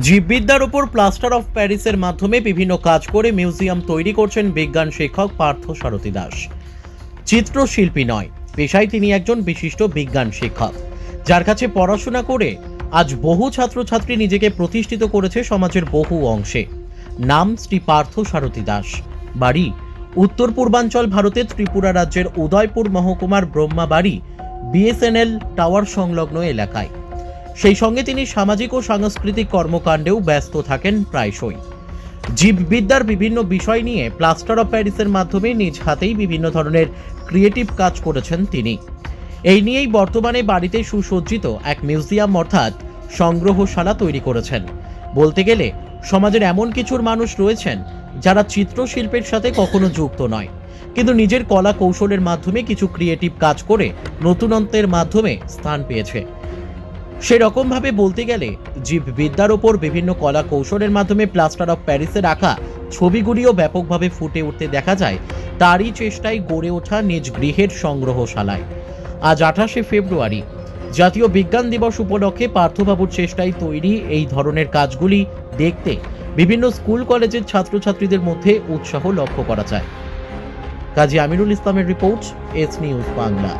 জীববিদ্যার উপর plaster of প্যারিসের মাধ্যমে বিভিন্ন কাজ করে মিউজিয়াম তৈরি করছেন বিজ্ঞান শিক্ষক পার্থ সারথী দাস। চিত্রশিল্পী নয়, পেশায় তিনি একজন বিশিষ্ট বিজ্ঞান শিক্ষক। যার কাছে পড়াশোনা করে আজ বহু ছাত্রছাত্রী নিজেকে প্রতিষ্ঠিত করেছে সমাজের বহু অংশে। নাম শ্রী পার্থ সারথী দাস। বাড়ি উত্তর পূর্বাঞ্চল ভারতের ত্রিপুরা রাজ্যের উদয়পুর মহকুমার ব্রহ্মাবাড়ি, বিএসএনএল টাওয়ার সংলগ্ন এলাকায়। সেই সঙ্গে তিনি সামাজিক ও সাংস্কৃতিক কর্মকাণ্ডেও ব্যস্ত থাকেন প্রায়শই। জীববিদ্যার বিভিন্ন বিষয় নিয়ে প্লাস্টার অফ প্যারিসের মাধ্যমে নিজ হাতেই বিভিন্ন ধরনের ক্রিয়েটিভ কাজ করেছেন তিনি। এই নিয়েই বর্তমানে বাড়িতে সুসজ্জিত এক মিউজিয়াম অর্থাৎ সংগ্রহশালা তৈরি করেছেন। বলতে গেলে, সমাজের এমন কিছুর মানুষ রয়েছেন যারা চিত্রশিল্পের সাথে কখনো যুক্ত নয়, কিন্তু নিজের কলা কৌশলের মাধ্যমে কিছু ক্রিয়েটিভ কাজ করে নতুনত্বের মাধ্যমে স্থান পেয়েছে। সেরকমভাবে বলতে গেলে জীববিদ্যার ওপর বিভিন্ন কলা কৌশলের মাধ্যমে প্লাস্টার অফ প্যারিসে রাখা ছবিগুলিও ব্যাপকভাবে ফুটে উঠতে দেখা যায়। তারই চেষ্টায় গড়ে ওঠা নিজ গৃহের সংগ্রহশালায়। আজ আঠাশে ফেব্রুয়ারি, জাতীয় বিজ্ঞান দিবস উপলক্ষে পার্থবাবুর চেষ্টায় তৈরি এই ধরনের কাজগুলি দেখতে বিভিন্ন স্কুল, কলেজের ছাত্রছাত্রীদের মধ্যে উৎসাহ লক্ষ্য করা যায়। কাজী আমিরুল ইসলামের রিপোর্ট, এস নিউজ বাংলা।